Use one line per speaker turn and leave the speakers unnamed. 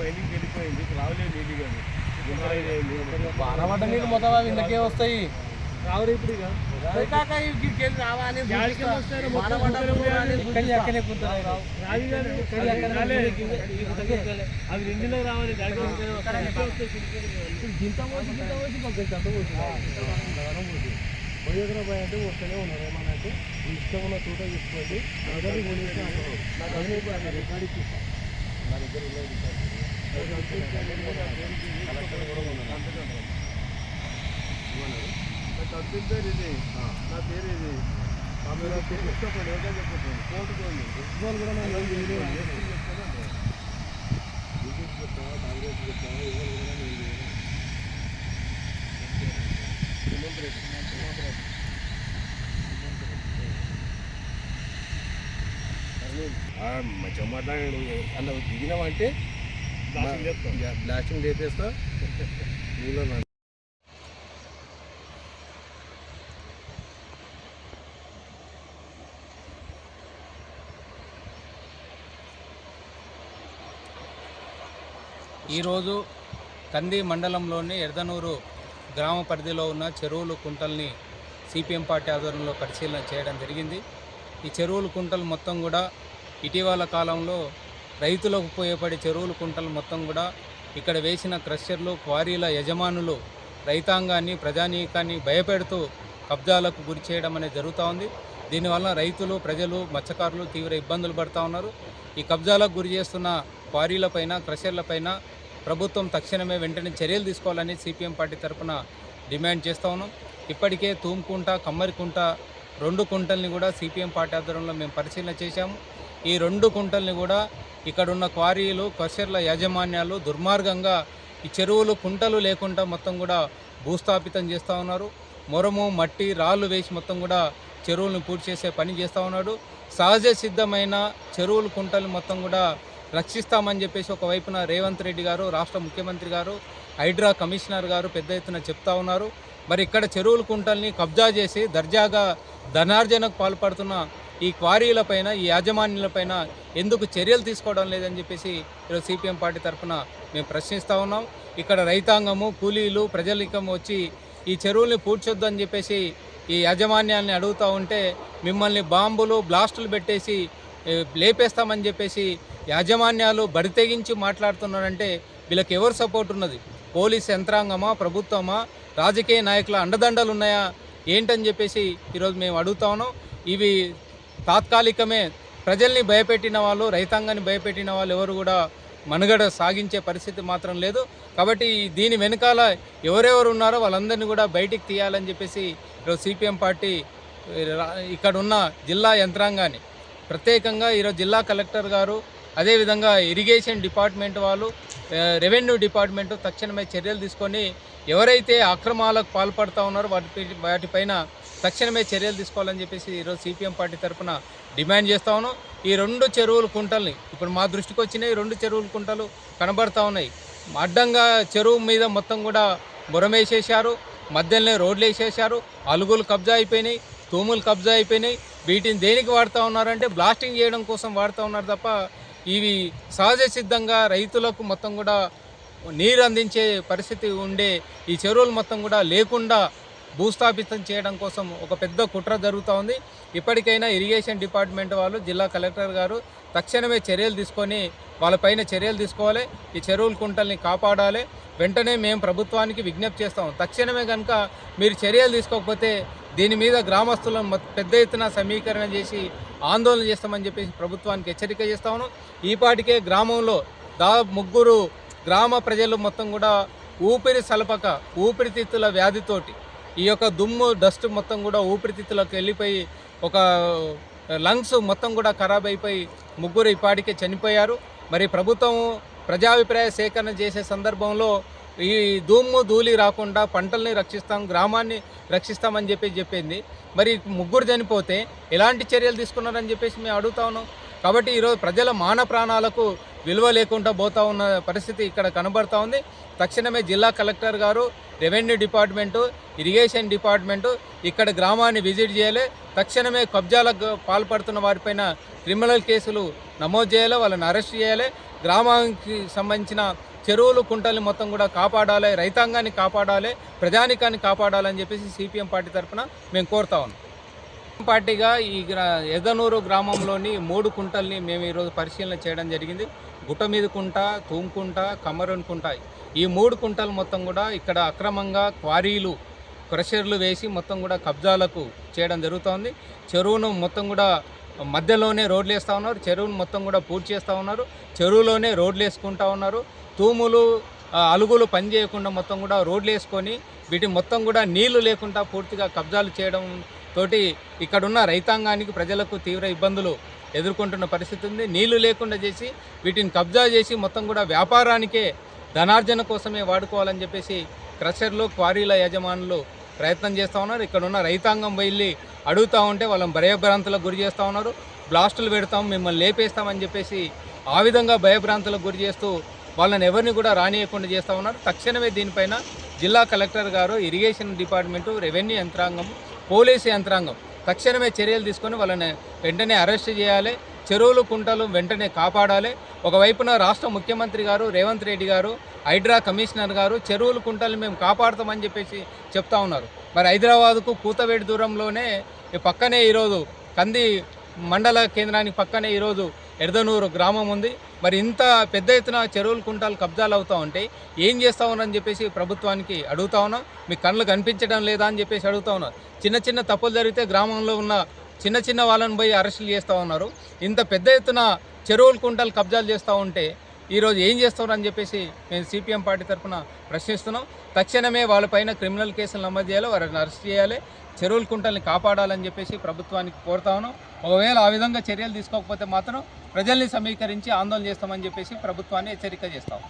బయటికి వెళ్ళిపోయింది రావలేదు నీళ్ళు కానీ
వానపడ్డ నీళ్ళు మొత్తం అవి ఇందుకే వస్తాయి
అవి రెండులో రావాలి
గింత పోసి గింత పోసి మాకు గంట పోసి
పోయేదన పోయి అంటే వస్తూనే ఉన్నారు ఏమన్నా అంటే మీ ఇష్టం ఉన్న తోట తీసుకోండి అందరినీ కొనేసి అమ్మరు. నాకు అదే రికార్డు ఇచ్చిస్తా. నా దగ్గర. కలెక్టర్ కూడా ఉన్నారు. నా కంపెనీ పేరు ఇది నా పేరు ఇది కూడా నాకు ఏం చేయలేదు. బీజేపీ చెప్తావా కాంగ్రెస్ చెప్తావా ఎవరు కూడా నేను చేయను. రేవంత్ రెడ్డి. రేవంత్ రెడ్డి. మంచిగా మాట్లాడాడు అన్న దిగినామంటే బ్లాస్టింగ్ లేపేస్తా నీలో
ఈరోజు కంది మండలంలోని ఎర్దనూరు గ్రామ పరిధిలో ఉన్న చెరువులు కుంటల్ని సిపిఎం పార్టీ ఆధ్వర్యంలో పరిశీలన చేయడం జరిగింది. ఈ చెరువులు కుంటలు మొత్తం కూడా ఇటీవల కాలంలో రైతులకు ఉపయోగపడే చెరువులు కుంటలు మొత్తం కూడా ఇక్కడ వేసిన క్రషర్లు క్వారీల యజమానులు రైతాంగాన్ని ప్రజానీకాన్ని భయపెడుతూ కబ్జాలకు గురి చేయడం అనేది జరుగుతూ ఉంది. దీనివల్ల రైతులు ప్రజలు మత్స్యకారులు తీవ్ర ఇబ్బందులు పడుతూ ఉన్నారు. ఈ కబ్జాలకు గురి చేస్తున్న క్వారీలపైన క్రషర్లపైన ప్రభుత్వం తక్షణమే వెంటనే చర్యలు తీసుకోవాలని సిపిఎం పార్టీ తరఫున డిమాండ్ చేస్తూ ఉన్నాం. ఇప్పటికే తూమ్కుంట కమ్మరికుంట రెండు కుంటల్ని కూడా సిపిఎం పార్టీ ఆధ్వర్యంలో మేము పరిశీలన చేశాము. ఈ రెండు కుంటల్ని కూడా ఇక్కడున్న క్వారీలు క్రషర్ల యాజమాన్యాలు దుర్మార్గంగా ఈ చెరువులు కుంటలు లేకుండా మొత్తం కూడా భూస్థాపితం చేస్తూ ఉన్నారు. మొరము మట్టి రాళ్ళు వేసి మొత్తం కూడా చెరువులను పూర్తి చేసే పని చేస్తూ ఉన్నాడు. సహజ సిద్ధమైన చెరువులు కుంటలు మొత్తం కూడా రక్షిస్తామని చెప్పేసి ఒకవైపున రేవంత్ రెడ్డి గారు రాష్ట్ర ముఖ్యమంత్రి గారు హైడ్రా కమిషనర్ గారు పెద్ద ఎత్తున చెప్తా ఉన్నారు. మరి ఇక్కడ చెరువుల కుంటల్ని కబ్జా చేసి దర్జాగా ధనార్జనకు పాల్పడుతున్న ఈ క్వారీలపైన ఈ యాజమాన్యులపైన ఎందుకు చర్యలు తీసుకోవడం లేదని చెప్పేసి ఈరోజు సిపిఎం పార్టీ తరఫున మేము ప్రశ్నిస్తూ ఉన్నాం. ఇక్కడ రైతాంగము కూలీలు ప్రజలికం వచ్చి ఈ చెరువుల్ని పూడ్చొద్దని చెప్పేసి ఈ యాజమాన్యాన్ని అడుగుతూ ఉంటే మిమ్మల్ని బాంబులు బ్లాస్టులు పెట్టేసి లేపేస్తామని చెప్పేసి యాజమాన్యాలు బడి తెగించి మాట్లాడుతున్నారంటే వీళ్ళకి ఎవరు సపోర్ట్ ఉన్నది? పోలీస్ యంత్రాంగమా ప్రభుత్వమా? రాజకీయ నాయకుల అండదండలు ఉన్నాయా? ఏంటని చెప్పేసి ఈరోజు మేము అడుగుతా ఉన్నాం. ఇవి తాత్కాలికమే ప్రజల్ని భయపెట్టిన వాళ్ళు రైతాంగాన్ని భయపెట్టిన వాళ్ళు ఎవరు కూడా మనుగడ సాగించే పరిస్థితి మాత్రం లేదు. కాబట్టి దీని వెనకాల ఎవరెవరు ఉన్నారో వాళ్ళందరినీ కూడా బయటికి తీయాలని చెప్పేసి ఈరోజు సిపిఎం పార్టీ ఇక్కడ ఉన్న జిల్లా యంత్రాంగాన్ని ప్రత్యేకంగా ఈరోజు జిల్లా కలెక్టర్ గారు అదేవిధంగా ఇరిగేషన్ డిపార్ట్మెంట్ వాళ్ళు రెవెన్యూ డిపార్ట్మెంట్ తక్షణమే చర్యలు తీసుకొని ఎవరైతే అక్రమాలకు పాల్పడుతూ ఉన్నారో వాటి వాటిపైన తక్షణమే చర్యలు తీసుకోవాలని చెప్పేసి ఈరోజు సిపిఎం పార్టీ తరఫున డిమాండ్ చేస్తూ ఉన్నాం. ఈ రెండు చెరువుల కుంటల్ని ఇప్పుడు మా దృష్టికి వచ్చినాయి రెండు చెరువుల కుంటలు కనబడతా ఉన్నాయి. అడ్డంగా చెరువు మీద మొత్తం కూడా బురమేసేశారు మధ్యలోనే రోడ్లు వేసేశారు అలుగులు కబ్జా అయిపోయినాయి తూములు కబ్జా అయిపోయినాయి. వీటిని దేనికి వాడుతూ ఉన్నారంటే బ్లాస్టింగ్ చేయడం కోసం వాడుతూ ఉన్నారు తప్ప ఇవి సహజ సిద్ధంగా రైతులకు మొత్తం కూడా నీరు అందించే పరిస్థితి ఉండే ఈ చెరువులు మొత్తం కూడా లేకుండా భూస్థాపితం చేయడం కోసం ఒక పెద్ద కుట్ర జరుగుతూ ఉంది. ఇప్పటికైనా ఇరిగేషన్ డిపార్ట్మెంట్ వాళ్ళు జిల్లా కలెక్టర్ గారు తక్షణమే చర్యలు తీసుకొని వాళ్ళపైన చర్యలు తీసుకోవాలి. ఈ చెరువుల కుంటల్ని కాపాడాలి. వెంటనే మేము ప్రభుత్వానికి విజ్ఞప్తి చేస్తాం. తక్షణమే కనుక మీరు చర్యలు తీసుకోకపోతే దీని మీద గ్రామస్తులను పెద్ద ఎత్తున సమీకరణ చేసి ఆందోళన చేస్తామని చెప్పేసి ప్రభుత్వానికి హెచ్చరిక చేస్తా ఉన్నాం. గ్రామంలో దా ముగ్గురు గ్రామ ప్రజలు మొత్తం కూడా ఊపిరి సలపక ఊపిరితిత్తుల వ్యాధితోటి ఈ యొక్క దుమ్ము డస్ట్ మొత్తం కూడా ఊపిరితిత్తులకు వెళ్ళిపోయి ఒక లంగ్స్ మొత్తం కూడా ఖరాబ్ అయిపోయి ముగ్గురు ఇప్పటికే చనిపోయారు. మరి ప్రభుత్వం ప్రజాభిప్రాయ సేకరణ చేసే సందర్భంలో ఈ దుమ్ము ధూళి రాకుండా పంటల్ని రక్షిస్తాం గ్రామాన్ని రక్షిస్తామని చెప్పి చెప్పింది. మరి ముగ్గురు చనిపోతే ఎలాంటి చర్యలు తీసుకున్నారని చెప్పేసి మేము అడుగుతా ఉన్నాం. కాబట్టి ఈరోజు ప్రజల మాన ప్రాణాలకు విలువ లేకుండా పోతా ఉన్న పరిస్థితి ఇక్కడ కనబడతా ఉంది. తక్షణమే జిల్లా కలెక్టర్ గారు రెవెన్యూ డిపార్ట్మెంటు ఇరిగేషన్ డిపార్ట్మెంటు ఇక్కడ గ్రామాన్ని విజిట్ చేయాలి. తక్షణమే కబ్జాలకు పాల్పడుతున్న వారిపైన క్రిమినల్ కేసులు నమోదు చేయాలి వాళ్ళని అరెస్ట్ చేయాలి. గ్రామానికి సంబంధించిన చెరువులు కుంటల్ని మొత్తం కూడా కాపాడాలి రైతాంగాన్ని కాపాడాలి ప్రజానికాన్ని కాపాడాలని చెప్పేసి సిపిఎం పార్టీ తరఫున మేము కోరుతా ఉన్నాం. పార్టీగా ఈ ఎదనూరు గ్రామంలోని మూడు కుంటల్ని మేము ఈరోజు పరిశీలన చేయడం జరిగింది. గుట్ట మీద కుంట తూంకుంట కమ్మరన్ కుంట ఈ మూడు కుంటలు మొత్తం కూడా ఇక్కడ అక్రమంగా క్వారీలు క్రషర్లు వేసి మొత్తం కూడా కబ్జాలకు చేయడం జరుగుతోంది. చెరువును మొత్తం కూడా మధ్యలోనే రోడ్లు వేస్తూ ఉన్నారు చెరువును మొత్తం కూడా పూర్తి చేస్తూ ఉన్నారు చెరువులోనే రోడ్లు వేసుకుంటూ ఉన్నారు తూములు అలుగులు పని చేయకుండా మొత్తం కూడా రోడ్లు వేసుకొని వీటి మొత్తం కూడా నీళ్ళు లేకుండా పూర్తిగా కబ్జాలు చేయడం తోటి ఇక్కడున్న రైతాంగానికి ప్రజలకు తీవ్ర ఇబ్బందులు ఎదుర్కొంటున్న పరిస్థితి ఉంది. నీళ్ళు లేకుండా చేసి వీటిని కబ్జా చేసి మొత్తం కూడా వ్యాపారానికే ధనార్జన కోసమే వాడుకోవాలని చెప్పేసి క్రషర్లు క్వారీల యజమానులు ప్రయత్నం చేస్తూ ఉన్నారు. ఇక్కడ ఉన్న రైతాంగం వెళ్ళి అడుగుతూ ఉంటే వాళ్ళని భయభ్రాంతులకు గురి చేస్తూ ఉన్నారు. బ్లాస్టులు పెడతాం మిమ్మల్ని లేపేస్తామని చెప్పేసి ఆ విధంగా భయభ్రాంతులకు గురి చేస్తూ వాళ్ళని ఎవరిని కూడా రానియకుండా చేస్తూ ఉన్నారు. తక్షణమే దీనిపైన జిల్లా కలెక్టర్ గారు ఇరిగేషన్ డిపార్ట్మెంటు రెవెన్యూ యంత్రాంగం పోలీసు యంత్రాంగం తక్షణమే చర్యలు తీసుకొని వాళ్ళని వెంటనే అరెస్ట్ చేయాలి. చెరువులు కుంటలు వెంటనే కాపాడాలి. ఒకవైపున రాష్ట్ర ముఖ్యమంత్రి గారు రేవంత్ రెడ్డి గారు హైడ్రా కమిషనర్ గారు చెరువులు కుంటలు మేము కాపాడుతామని చెప్పేసి చెప్తా ఉన్నారు. మరి హైదరాబాద్కు కూతవేడి దూరంలోనే పక్కనే ఈరోజు కంది మండల కేంద్రానికి పక్కనే ఈరోజు ఎర్దనూరు గ్రామం ఉంది. మరి ఇంత పెద్ద ఎత్తున చెరువులు కుంటాలు కబ్జాలు అవుతా ఉంటే ఏం చేస్తా ఉన్నారని చెప్పేసి ప్రభుత్వానికి అడుగుతా ఉన్నాం. మీ కళ్ళు కనిపించడం లేదా అని చెప్పేసి అడుగుతా ఉన్నారు చిన్న చిన్న తప్పులు జరిగితే గ్రామంలో ఉన్న చిన్న చిన్న వాళ్ళని పోయి అరెస్టులు చేస్తూ ఉన్నారు. ఇంత పెద్ద ఎత్తున చెరువులు కుంటలు కబ్జాలు చేస్తూ ఉంటే ఈరోజు ఏం చేస్తారని చెప్పేసి మేము సిపిఎం పార్టీ తరఫున ప్రశ్నిస్తున్నాం. తక్షణమే వాళ్ళపైన క్రిమినల్ కేసులు నమోదు చేయాలి వారిని అరెస్ట్ చేయాలి చెరువుల కుంటల్ని కాపాడాలని చెప్పేసి ప్రభుత్వానికి కోరుతా ఉన్నాం. ఒకవేళ ఆ విధంగా చర్యలు తీసుకోకపోతే మాత్రం ప్రజల్ని సమీకరించి ఆందోళన చేస్తామని చెప్పేసి ప్రభుత్వాన్ని హెచ్చరిక చేస్తాం